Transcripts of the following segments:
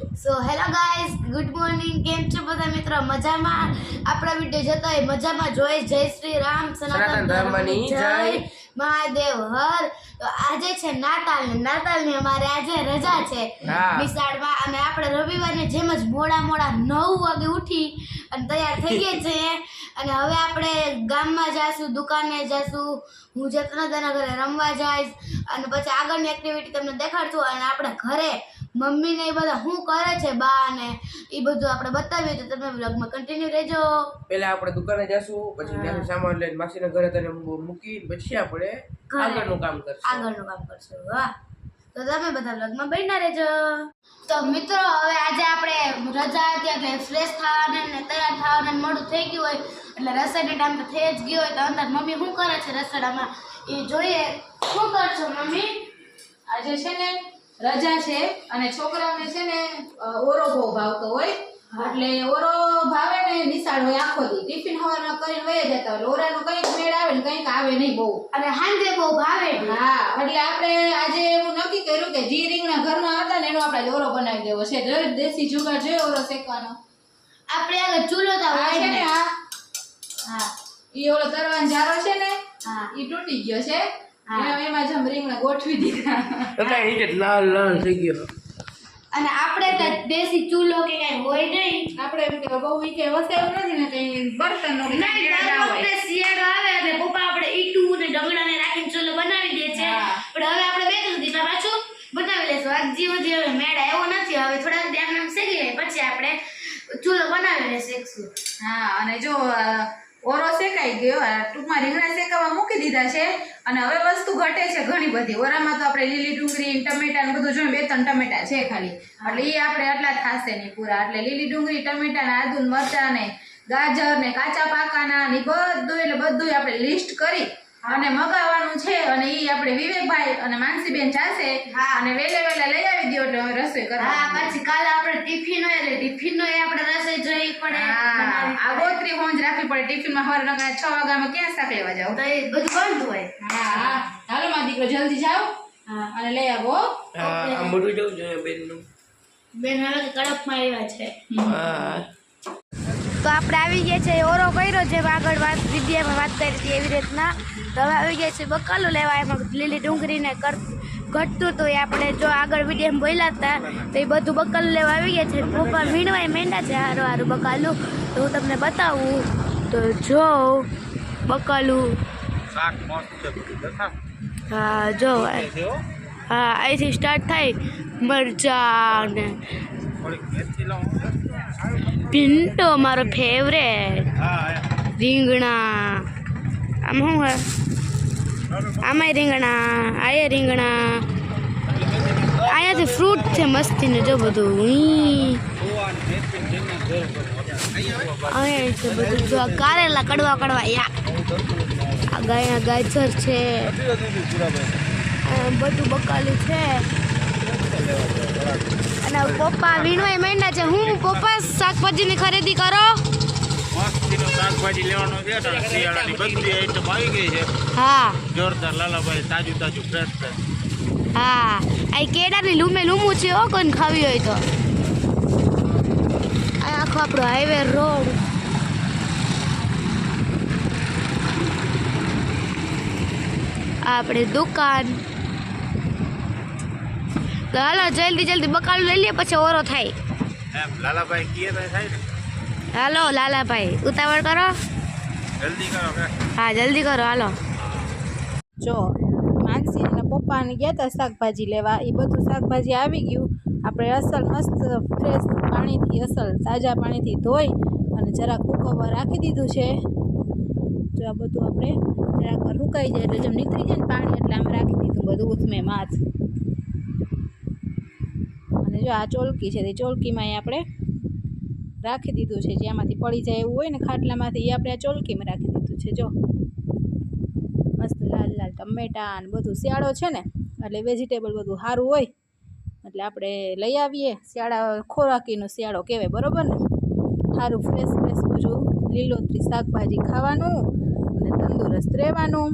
So hello guys good morning કેમ છો બધા મિત્રો? મજામાં? આપણા વીડિયો જોતા હોય મજામાં. જોઈ જય શ્રી રામ સનાતન ધર્મની જય. મહાદેવ હર. તો આજે છે નાતાલ ને નાતાલની અમારે આજે રજા છે વિશાળમાં. અને આપણે રવિવારને જેમ જ મોડા મોડા નવ વાગે ઉઠી અને તૈયાર થઈ ગયા છીએ અને હવે આપણે ગામમાં જાશું દુકાને જાશું. હું જતનાદાના ઘરે રમવા જઈશ. અને પછી આગળની એક્ટિવિટી તમને દેખાડશું. અને આપણે ઘરે મમ્મી ને એ બધા શું કરે છે બા ને એ બધું આપણે બતાવીએ તો તમે બ્લોગમાં કન્ટિન્યુ રહેજો. પેલા આપણે દુકાને જશું પછી ત્યાંથી સામાન લઈને માસીના ઘરે તને મૂકી પછી આપણે. આગળનું કામ કરશું. આગળનું કામ કરશું વાહ. તો તમે બધા બ્લોગમાં બન્યા રહેજો. તો મિત્રો હવે આજે આપણે રજા હતી એટલે ફ્રેશ થવાના ને તૈયાર થવાને મોડું થઈ ગયું હોય એટલે રસોઈના ટાઈમ તો થઈ જ ગયો હોય તો અંદર મમ્મી શું કરે છે રસોડામાં? એ જોઈએ. શું કરશો મમ્મી? આજે છે ને રજા છે અને છોકરાઓને છે ને ઓરો બહુ ભાવતો હોય. એટલે ઓરો ભાવે ને નિશાળ હોય આખો દી. ટિફિન હવારના કરીને વહી જતા હોય. ઓરાનો કંઈક મેળ આવે ને કંઈક આવે નહીં બહુ. અને હાંજે બહુ ભાવે હા એટલે આપણે આજે એવું નક્કી કર્યું કે જી રીંગણા ઘરમાં હતા ને એનો આપણે ઓરો બનાવી દેવો છે. જો દેશી જુગાડ જોઈએ ઓરો શેકવાનો? આપણે આગળ ચૂલો તો હોય છે ને. હા. હા. ઈ ઓલો તરવાનો જારો છે ને હા. ઈ તૂટી ગયો છે. એમાં- જ રીંગણા ગોઠવી દીધા. એટલે નીચે લાલ લાલ થઈ ગયો. અને આપણે તો દેશી ચૂલો કે કઈ હોય નહીં. આપણે એમ કે બહુ ઈ કે વસાયું નથી ને કઈ બર્તન નો નહીં, વખતે શિયાળો આવે એટલે પપ્પા આપણે ઈંટું ને ડગડાને રાખીને ચૂલો બનાવી દે છે. પણ હવે આપણે બે દિવસ દીધા પાછું બનાવી લેશું આજ જીવો જે હવે મેળા એવો નથી હવે થોડાક ધ્યાન નામ શેકી લઈએ પછી આપણે ચૂલો બનાવી લેશું હા અને જો ઓરો શેકાઈ ગયો. ટૂંકમાં રીંગણા શેકાવા મૂકી દીધા છે. અને હવે વસ્તુ ઘટે છે ઘણી બધી. ઓરામાં તો આપણે લીલી ડુંગળી ટમેટા ને બધું જોઈએ બે ત્રણ ટમેટા છે ખાલી. એટલે એ આપણે આટલા થાશે નહીં પૂરા. એટલે લીલી ડુંગળી ટમેટા ને આદુ ને ને ગાજર ને કાચા પાકાના ને બધું એટલે બધું આપણે લિસ્ટ કરી અને મગાવવાનું છે. અને એ આપણે વિવેકભાઈ અને માનસીબેન જાશે હા. અને વેલે વેલે લઈ આવી દો એટલે રસોઈ હા કરવા પછી કાલે આપણે ટિફિન હોય એટલે ટિફિન જોઈ પડે હા. બનાવવી આ પડે. ગોત્રી હોંજ રાખવી પડે ટિફિનમાં સવારે નકર છ વાગ્યામાં ક્યાં શાક લેવા જાવ? તો એ બધું બંધ હોય. હા હા. હાલો માં દીકરો જલ્દી જાઓ. હા. અને લઈ આવો હા. મોટું જવું જોઈએ બેનનું. બેન હવે કડપમાં આવ્યા છે. હા. તો આપણે આવી ગયા છે ઓરો કર્યો છે આગળ વાત વિદ્યામાં વાત કરી હતી એવી રીતના. તો હવે આવી ગયા છે બકાલું લેવા એમાં લીલી ડુંગળીને કર ઘટતું હતું એ આપણે જો આગળ વીડિયો બોલ્યા હતા તો એ બધું બકલ લેવા આવી ગયા છે. પપ્પા વીણવાય મેંડા છે હારું હારું બકાલું. તો હું તમને બતાવું તો જો બકાલું. હા જો. હા. અહીંથી સ્ટાર્ટ થાય મરચાં ને પિન્ટો મારો ફેવરેટ. રીંગણા. આમ શું હે આમાંય રીંગણા, આયે રીંગણા. અહીંયાથી ફ્રૂટ છે જો બધું. ઉઈ. ને ઘર મજા. અહીંયા છે બધું. જો કારેલા કડવા કડવા, યા. આ ગાય ગાજર છે. બધું બકાલું છે. અને પપ્પા વીણવાય મહિના છે. હું પપ્પા શાકભાજીની ખરીદી કરો? શાકભાજી લેવાનું છે શિયાળાની બધી આઈટમ આવી ગઈ છે. હા. જોરદાર લાલાભાઈ તાજું તાજું ફ્રેશ ફ્રેશ હા. આ કેળાની લૂમે લૂમું છે હો કોઈને ખાવી હોય તો. આ આખો આપણો હાઈવે રોડ આપણે દુકાન. હાલો જલ્દી જલ્દી બકાલું લઈ લઈએ પછી ઓરો થાય. લાલાભાઈ કીએ થાય ને. હાલો લાલાભાઈ ઉતાવળ કરો. જલ્દી કરો હા જલ્દી કરો હાલો. જો માનસી અને પપ્પાને ગયા હતા શાકભાજી લેવા. એ બધું શાકભાજી આવી ગયું. આપણે અસલ મસ્ત ફ્રેશ પાણીથી અસલ તાજા પાણીથી ધોઈ અને જરાક ઉકવવા રાખી દીધું છે. જો આ બધું આપણે જરાક સુકાઈ જાય એટલે જેમ નીકળી જાય ને પાણી એટલે આમ રાખી દીધું બધું ઉથમે માથ. અને જો આ ચોલકી છે તે ચોલકીમાં આપણે રાખી દીધું છે. જેમાંથી પડી જાય એવું હોય ને ખાટલામાંથી, એ આપણે આ ચોલકીમાં રાખી દીધું છે. જો. મસ્ત લાલ લાલ ટમેટા ને બધું. શિયાળો છે ને, એટલે વેજીટેબલ બધું સારું હોય. એટલે આપણે લઈ આવીએ. શિયાળા ખોરાકીનો શિયાળો કહેવાય, બરોબર ને? સારું ફ્રેશ ફ્રેશ બધું. લીલોતરી શાકભાજી ખાવાનું અને તંદુરસ્ત રહેવાનું.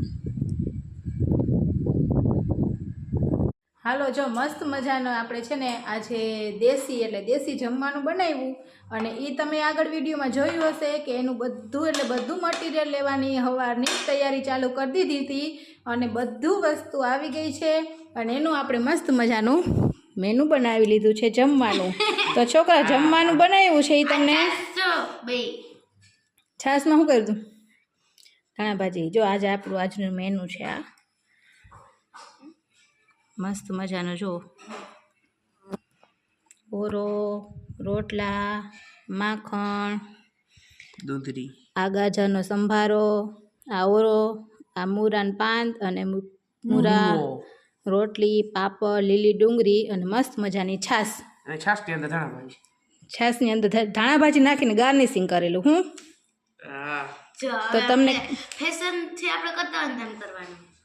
હાલો જો મસ્ત મજાનો આપણે છે ને આજે દેશી એટલે દેશી જમવાનું બનાવ્યું અને એ તમે આગળ વિડીયોમાં જોયું હશે કે એનું બધું એટલે બધું મટીરિયલ લેવાની સવારની તૈયારી ચાલુ કરી દીધી હતી અને બધું વસ્તુ આવી ગઈ છે અને એનું આપણે મસ્ત મજાનું મેનુ બનાવી લીધું છે જમવાનું. તો છોકરા જમવાનું બનાવ્યું છે એ તમને? છાસમાં શું કર્યું તું? ધાણા ભાજી. જો આજે આપણું આજનું મેનુ છે આ. મસ્ત મજાનો જો. ઓરો રોટલા માખણ દૂધરી. આ ગાજરનો સંભારો આ ઓરો આ મુરાન પાન અને મૂરા રોટલી પાપડ લીલી ડુંગળી અને મસ્ત મજાની છાશ. અને છાસની અંદર ધાણા ભાજી છાશની અંદર ધાણાભાજી ધાણા ભાજી નાખીને ગાર્નિશિંગ કરેલું હું? તો તમને- ફેશન છે આપણે કરતા હોય તેમ કરવાનું.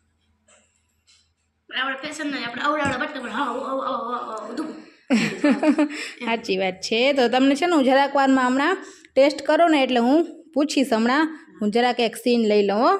સાચી વાત છે. તો તમને છે ને હું જરાક વારમાં હમણાં ટેસ્ટ કરો ને એટલે હું પૂછીશ હમણાં. હું જરાક એક સીન લઈ લઉં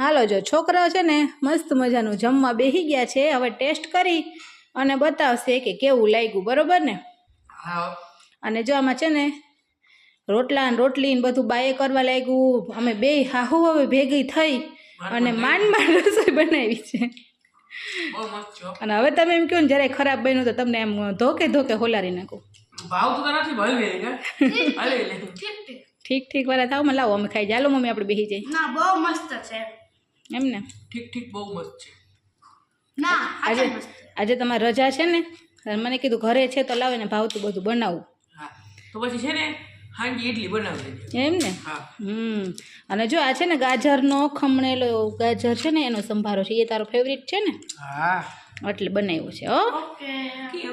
હાલો જો છોકરાઓ છે ને મસ્ત મજાનું જમવા બેસી ગયા છે હવે ટેસ્ટ કરી અને બતાવશે કે કેવું લાગ્યું બરોબર ને? અને જો આમાં છે ને રોટલા ને રોટલી ને બધું બાએ કરવા લાગ્યું અમે બે હાહુ હવે ભેગી થઈ અને માંડ માંડ રસોઈ બનાવી છે. બહુ મસ્ત છો. અને હવે તમે એમ કહો ને જ્યારે ખરાબ બન્યું તો તમને એમ ધોકે ધોકે હોલારી નાખું. ભાવ તો ઠીક ઠીક. ઠીક ઠીક વાળા થાવ લાવો અમે ખાઈ જાલો મમ્મી આપણે બેસી જાય ના બહુ મસ્ત છે. એમ ને ઠીક ઠીક બહુ મસ્ત છે. ના આજે આજે તમારે રજા છે ને મને કીધું ઘરે છે તો લાવે ને ભાવતું બધું બનાવું. હા તો પછી છે ને હાંડી ઇડલી બનાવી દેજે એમ ને? હમ. અને જો આ છે ને ગાજરનો ખમણેલો ગાજર છે ને એનો સંભારો છે એ તારો ફેવરિટ છે ને? હા. એટલે બનાવ્યું છે હો.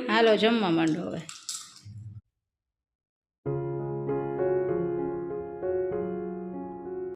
હાલો જમવા માંડો હવે.